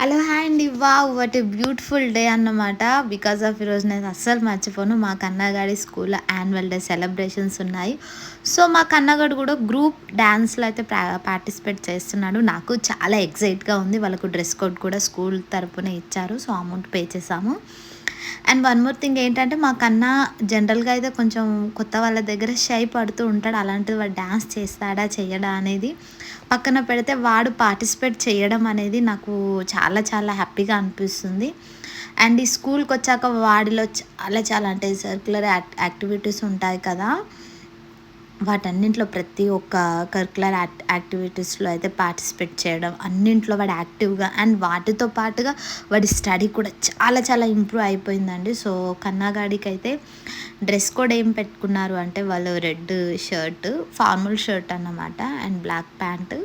Hello hi అండి. వా what a beautiful day అన్నమాట. బికాస్ ఆఫ్ ఈరోజు నేను అస్సలు మర్చిపోను. మా కన్నగాడి స్కూల్లో యాన్యువల్ డే సెలబ్రేషన్స్ ఉన్నాయి. సో మా కన్నగాడు కూడా గ్రూప్ డ్యాన్స్లో అయితే పార్టిసిపేట్ చేస్తున్నాడు. నాకు చాలా ఎగ్జైట్గా ఉంది. వాళ్ళకు డ్రెస్ కోడ్ కూడా స్కూల్ తరపున ఇచ్చారు. సో అమౌంట్ పే చేసాము. అండ్ వన్ మోర్ థింగ్ ఏంటంటే మా కన్నా జనరల్గా అయితే కొంచెం కొత్త వాళ్ళ దగ్గర షై పడుతూ ఉంటాడు. అలాంటిది వాడు డ్యాన్స్ చేస్తాడా చేయడా అనేది పక్కన పెడితే వాడు పార్టిసిపేట్ చేయడం అనేది నాకు చాలా చాలా హ్యాపీగా అనిపిస్తుంది. అండ్ ఈ స్కూల్కి వచ్చాక వాడిలో చాలా చాలా అంటే సర్క్యులర్ యాక్టివిటీస్ ఉంటాయి కదా. వాటన్నింటిలో ప్రతి ఒక్క కరికులర్ యాక్టివిటీస్లో అయితే పార్టిసిపేట్ చేయడం అన్నింట్లో వాడు యాక్టివ్గా అండ్ వాటితో పాటుగా వాడి స్టడీ కూడా చాలా చాలా ఇంప్రూవ్ అయిపోయిందండి. సో కన్నాగాడికి అయితే డ్రెస్ కోడ్ ఏం పెట్టుకున్నారు అంటే వాళ్ళు రెడ్ షర్ట్ ఫార్మల్ షర్ట్ అన్నమాట అండ్ బ్లాక్ ప్యాంటు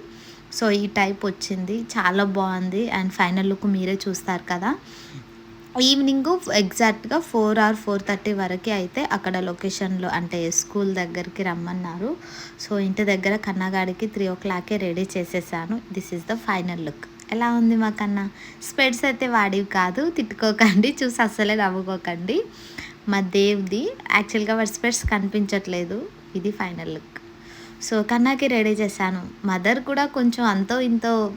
సో ఈ టైప్ వచ్చింది. చాలా బాగుంది. అండ్ ఫైనల్ లుక్ మీరే చూస్తారు కదా. ఈవినింగ్ ఎగ్జాక్ట్గా ఫోర్ ఆర్ ఫోర్ థర్టీ వరకు అయితే అక్కడ లొకేషన్లో అంటే స్కూల్ దగ్గరికి రమ్మన్నారు. సో ఇంటి దగ్గర కన్నగాడికి త్రీ ఓ క్లాకే రెడీ చేసేసాను. This is the final look. ఎలా ఉంది మా కన్నా? స్పెడ్స్ అయితే వాడివి కాదు. తిట్టుకోకండి. చూసి అస్సలే నవ్వుకోకండి. మా దేవుది యాక్చువల్గా వాడి స్పెడ్స్ కనిపించట్లేదు. ఇది ఫైనల్ లుక్. సో కన్నాకి రెడీ చేశాను. మదర్ కూడా కొంచెం అంతో ఇంతో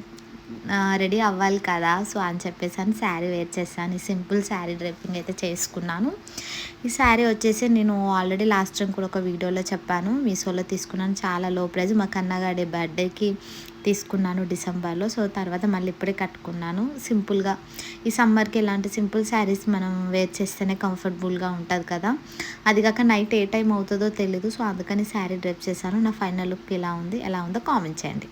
రెడీ అవ్వాలి కదా. సో అని చెప్పేసి అని శారీ వేర్ చేశాను. ఈ సింపుల్ శారీ డ్రెప్పింగ్ అయితే చేసుకున్నాను. ఈ శారీ వచ్చేసి నేను ఆల్రెడీ లాస్ట్ టైం కూడా ఒక వీడియోలో చెప్పాను. మీషోలో తీసుకున్నాను. చాలా లో ప్రైజ్ మా కన్నగాడి బర్త్డేకి తీసుకున్నాను డిసెంబర్లో. సో తర్వాత మళ్ళీ ఇప్పుడే కట్టుకున్నాను. సింపుల్గా ఈ సమ్మర్కి ఇలాంటి సింపుల్ శారీస్ మనం వేర్ చేస్తేనే కంఫర్టబుల్గా ఉంటుంది కదా. అది కాక నైట్ ఏ టైం అవుతుందో తెలీదు. సో అందుకని శారీ డ్రెప్ చేశాను. నా ఫైనల్ లుక్ ఎలా ఉంది? ఎలా ఉందో కామెంట్ చేయండి.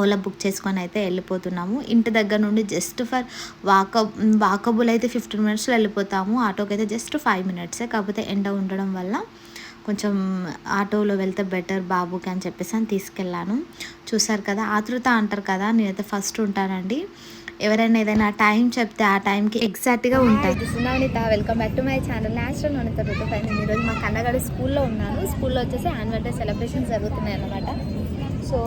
ఓలా బుక్ చేసుకొని అయితే వెళ్ళిపోతున్నాము. ఇంటి దగ్గర నుండి జస్ట్ ఫర్ వాక వాకబుల్ అయితే ఫిఫ్టీన్ మినిట్స్లో వెళ్ళిపోతాము. ఆటోకి అయితే జస్ట్ ఫైవ్ మినిట్సే. కాకపోతే ఎండ ఉండడం వల్ల కొంచెం ఆటోలో వెళ్తే బెటర్ బాబుకి అని చెప్పేసి అని తీసుకెళ్ళాను. చూసారు కదా ఆతృత అంటారు కదా నేనైతే ఫస్ట్ ఉంటానండి. ఎవరైనా ఏదైనా టైం చెప్తే ఆ టైంకి ఎగ్జాక్ట్గా ఉంటుంది సునావనిత welcome back to my channel natural Navanitha రుతు ఈరోజు మా కన్నగాడు స్కూల్లో ఉన్నాను. స్కూల్లో వచ్చేసి యాన్యువల్ డే సెలబ్రేషన్స్ జరుగుతున్నాయి అన్నమాట సో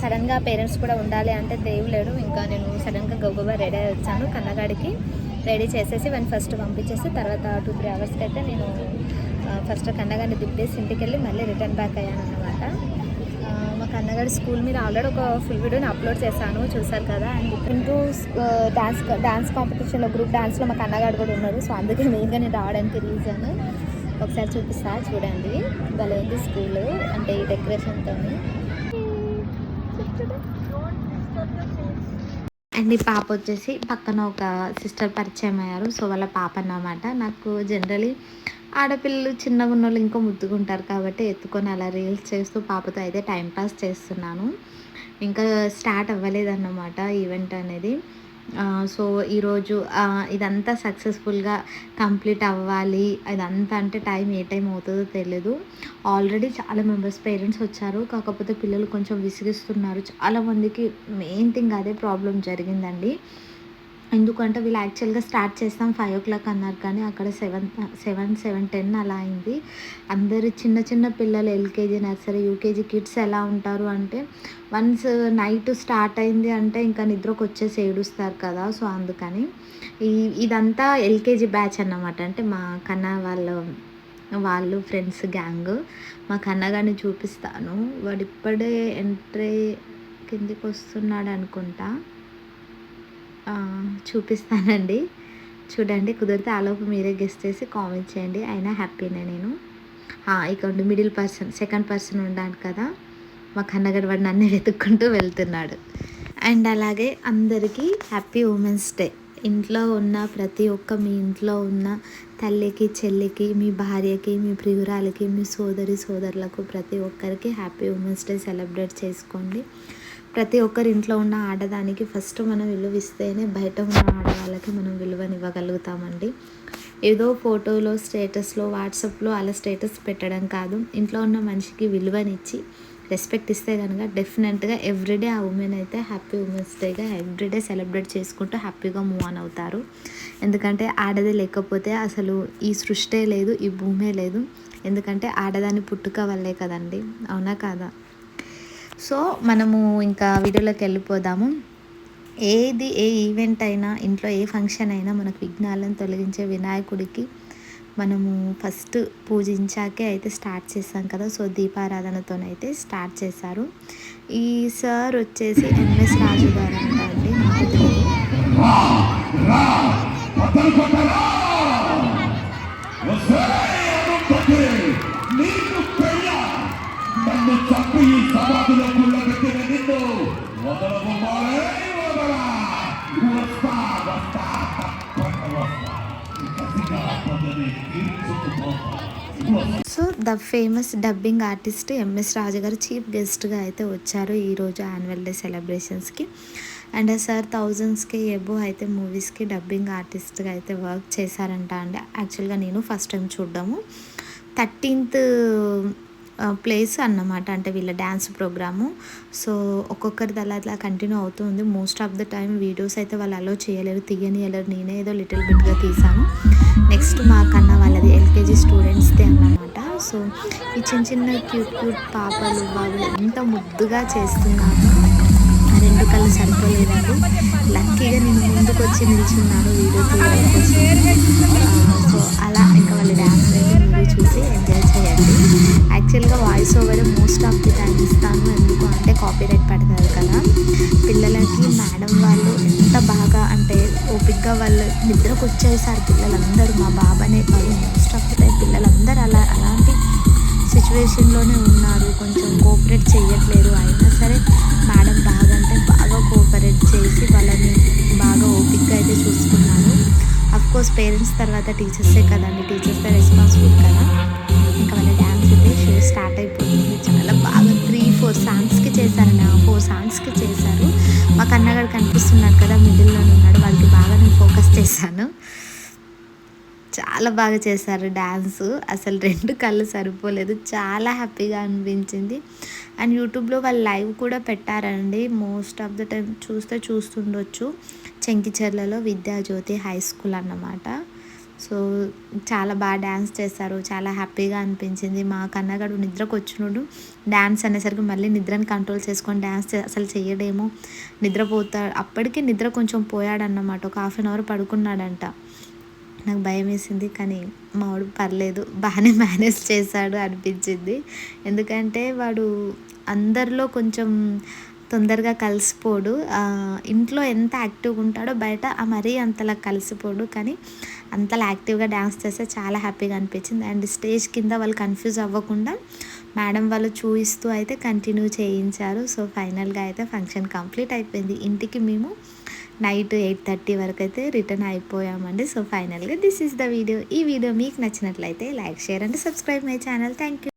సడన్గా పేరెంట్స్ కూడా ఉండాలి అంటే దేవులేడు ఇంకా నేను సడన్గా గొప్పగా రెడీ వచ్చాను. కన్నగాడికి రెడీ చేసేసి వన్ ఫస్ట్ పంపించేసి తర్వాత టూ త్రీ అవర్స్కి అయితే నేను ఫస్ట్ కన్నగాడిని దిప్పేసి ఇంటికి వెళ్ళి మళ్ళీ రిటర్న్ బ్యాక్ అయ్యాను అనమాట మా కన్నగాడి స్కూల్ మీద ఆల్రెడీ ఒక ఫుల్ వీడియోని అప్లోడ్ చేశాను. చూసారు కదా? అండ్ ఇంటూ డ్యాన్స్ డ్యాన్స్ కాంపిటీషన్లో గ్రూప్ డ్యాన్స్లో మా కన్నగాడు కూడా ఉన్నారు. సో అందుకే మెయిన్గా నేను రావడానికి రీజన్ ఒకసారి చూపిస్తా. చూడండి. వాళ్ళు ఉంది స్కూల్. అంటే ఈ డెకరేషన్తో అండ్ ఈ పాప వచ్చేసి పక్కన ఒక సిస్టర్ పరిచయం అయ్యారు. సో వాళ్ళ పాప అన్నమాట. నాకు జనరలీ ఆడపిల్లలు చిన్నగా ఉన్న వాళ్ళు ఇంకా ముద్దుకుంటారు కాబట్టి ఎత్తుకొని అలా రీల్స్ చేస్తూ పాపతో అయితే టైంపాస్ చేస్తున్నాను. ఇంకా స్టార్ట్ అవ్వలేదన్నమాట ఈవెంట్ అనేది. సో ఈరోజు ఇదంతా సక్సెస్ఫుల్గా కంప్లీట్ అవ్వాలి. ఇదంతా అంటే టైం ఏ టైం అవుతుందో తెలియదు ఆల్రెడీ చాలా మెంబర్స్ పేరెంట్స్ వచ్చారు. కాకపోతే పిల్లలు కొంచెం విసిగిస్తున్నారు. చాలామందికి మెయిన్ థింగ్ అదే ప్రాబ్లం జరిగిందండి. ఎందుకంటే వీళ్ళు యాక్చువల్గా స్టార్ట్ చేస్తాం ఫైవ్ ఓ క్లాక్ అన్నారు కానీ అక్కడ సెవెన్ సెవెన్ సెవెన్ టెన్ అలా అయింది. అందరు చిన్న చిన్న పిల్లలు ఎల్కేజీ నర్సరీ యూకేజీ కిడ్స్ ఎలా ఉంటారు అంటే వన్స్ నైట్ స్టార్ట్ అయింది అంటే ఇంకా నిద్రకు వచ్చేసి ఏడుస్తారు కదా సో అందుకని ఈ ఇదంతా ఎల్కేజీ బ్యాచ్ అన్నమాట. అంటే మా కన్న వాళ్ళ వాళ్ళు ఫ్రెండ్స్ గ్యాంగ్. మా కన్నగాని చూపిస్తాను. వాడు ఇప్పుడే ఎంట్రీ కిందికి వస్తున్నాడు అనుకుంటా. చూపిస్తానండి. చూడండి కుదిరితే ఆలోపు మీరే గెస్ట్ చేసి కామెంట్ చేయండి. అయినా హ్యాపీనే నేను. ఇక్కడ మిడిల్ పర్సన్ సెకండ్ పర్సన్ ఉన్నాడు కదా. మా కన్నగడ వాడు నన్ను వెతుక్కుంటూ వెళ్తున్నాడు. అండ్ అలాగే అందరికీ హ్యాపీ ఉమెన్స్ డే ఇంట్లో ఉన్న ప్రతి ఒక్క మీ ఇంట్లో ఉన్న తల్లికి చెల్లికి మీ భార్యకి మీ ప్రియురాలకి మీ సోదరి సోదరులకు ప్రతి ఒక్కరికి హ్యాపీ ఉమెన్స్ డే సెలబ్రేట్ చేసుకోండి. ప్రతి ఒక్కరి ఇంట్లో ఉన్న ఆడదానికి ఫస్ట్ మనం విలువ ఇస్తేనే బయట ఉన్న ఆడవాళ్ళకి మనం విలువనివ్వగలుగుతామండి. ఏదో ఫోటోలో స్టేటస్లో వాట్సాప్లో అలా స్టేటస్ పెట్టడం కాదు. ఇంట్లో ఉన్న మనిషికి విలువనిచ్చి రెస్పెక్ట్ ఇస్తే కనుక డెఫినెట్గా ఎవ్రీడే ఆ ఉమెన్ అయితే హ్యాపీ ఉమెన్స్ డేగా ఎవ్రీడే సెలబ్రేట్ చేసుకుంటూ హ్యాపీగా మూవ్ ఆన్ అవుతారు. ఎందుకంటే ఆడది లేకపోతే అసలు ఈ సృష్టే లేదు ఈ భూమే లేదు. ఎందుకంటే ఆడదాని పుట్టుక వల్లే కదండి. అవునా కాదా? సో మనము ఇంకా వీడియోలోకి వెళ్ళిపోదాము. ఏది ఏ ఈవెంట్ అయినా ఇంట్లో ఏ ఫంక్షన్ అయినా మనకు విఘ్నాలను తొలగించే వినాయకుడికి మనము ఫస్ట్ పూజించాకే అయితే స్టార్ట్ చేసాం కదా. సో దీపారాధనతోనైతే స్టార్ట్ చేశారు. ఈ సార్ వచ్చేసి ఎంఎస్ రాజు గారు అండి so the famous dubbing artist MS Raju గారు చీఫ్ గెస్ట్గా అయితే వచ్చారు ఈరోజు యాన్యువల్ డే సెలబ్రేషన్స్కి. అండ్ సార్ థౌజండ్స్కి ఎబో అయితే మూవీస్కి డబ్బింగ్ ఆర్టిస్ట్గా అయితే వర్క్ చేశారంట అండి. యాక్చువల్గా నేను ఫస్ట్ టైం చూడ్డము. థర్టీన్త్ ప్లేస్ అన్నమాట అంటే వీళ్ళ డ్యాన్స్ ప్రోగ్రాము. సో ఒక్కొక్కరిది అలా అలా కంటిన్యూ అవుతుంది most of the time videos అయితే వాళ్ళు అలో చేయలేరు. తీయనియలేరు. నేనే ఏదో లిటిల్ బిట్గా తీసాను నెక్స్ట్ మాకన్నా వాళ్ళది ఎల్కేజీ స్టూడెంట్స్దే అన్నమాట. సో ఈ చిన్న చిన్న క్యూట్ క్యూట్ పాపలు బాబులు ఎంత ముద్దుగా చేస్తున్నారు ఆ రెండు కళ్ళు సరిపోలేదండి. లక్కీగా నేను ముందుకు వచ్చి నిల్చున్నాను వీడియో తీయడం కోసం. సో అలా ఇంకా వాళ్ళ డ్యాన్స్ అయితే మీరు చూసి ఎంజాయ్ చేయండి. యాక్చువల్గా voice over most of the time ఇస్తాను. ఎందుకు అంటే కాపీరైట్ పడతారు కదా. పిల్లలకి మేడం వాళ్ళు బాగా అంటే ఓపిక్గా వాళ్ళు నిద్రకు వచ్చేసారు పిల్లలందరూ మా బాబానే కాదు మోస్ట్ ఆఫ్ టైం పిల్లలందరూ అలా అలాంటి సిచ్యువేషన్లోనే ఉన్నారు. కొంచెం కోఆపరేట్ చేయట్లేదు. అయినా సరే మేడం బాగా అంటే బాగా కోఆపరేట్ చేసి వాళ్ళని బాగా ఓపిక్గా అయితే చూసుకున్నారు. అఫ్కోర్స్ పేరెంట్స్ తర్వాత టీచర్సే కదండి. టీచర్స్ రెస్పాన్సిబుల్ కదా. చాలా బాగా చేశారు డ్యాన్స్ అసలు రెండు కళ్ళు సరిపోలేదు. చాలా హ్యాపీగా అనిపించింది. అండ్ యూట్యూబ్లో వాళ్ళు లైవ్ కూడా పెట్టారండి. మోస్ట్ ఆఫ్ ద టైం చూస్తే చూస్తుండొచ్చు. చెంకిచెర్లలో విద్యాజ్యోతి హై స్కూల్ అన్నమాట. సో చాలా బాగా డ్యాన్స్ చేశారు. చాలా హ్యాపీగా అనిపించింది. మా కన్నగాడు నిద్రకు వచ్చినప్పుడు డ్యాన్స్ అనేసరికి మళ్ళీ నిద్రని కంట్రోల్ చేసుకొని డ్యాన్స్ అసలు చేయడేమో నిద్రపోతాడు. అప్పటికి నిద్ర కొంచెం పోయాడన్నమాట. ఒక హాఫ్ అన్ అవర్ పడుకున్నాడంట. నాకు భయం వేసింది కానీ మా వాడు పర్లేదు బాగానే మేనేజ్ చేశాడు అనిపించింది. ఎందుకంటే వాడు అందరిలో కొంచెం తొందరగా కలిసిపోడు. ఇంట్లో ఎంత యాక్టివ్గా ఉంటాడో బయట మరీ అంతలా కలిసిపోడు కానీ అంతలా యాక్టివ్గా డ్యాన్స్ చేస్తే చాలా హ్యాపీగా అనిపించింది. అండ్ స్టేజ్ కింద వాళ్ళు కన్ఫ్యూజ్ అవ్వకుండా మేడం వాళ్ళు చూపిస్తూ అయితే కంటిన్యూ చేయించారు. సో ఫైనల్గా అయితే ఫంక్షన్ కంప్లీట్ అయిపోయింది. ఇంటికి మేము నైట్ ఎయిట్ థర్టీ వరకు అయితే రిటర్న్ అయిపోయామండి. సో ఫైనల్గా దిస్ ఈస్ ద వీడియో. ఈ వీడియో మీకు నచ్చినట్లయితే like share and subscribe my channel. Thank you.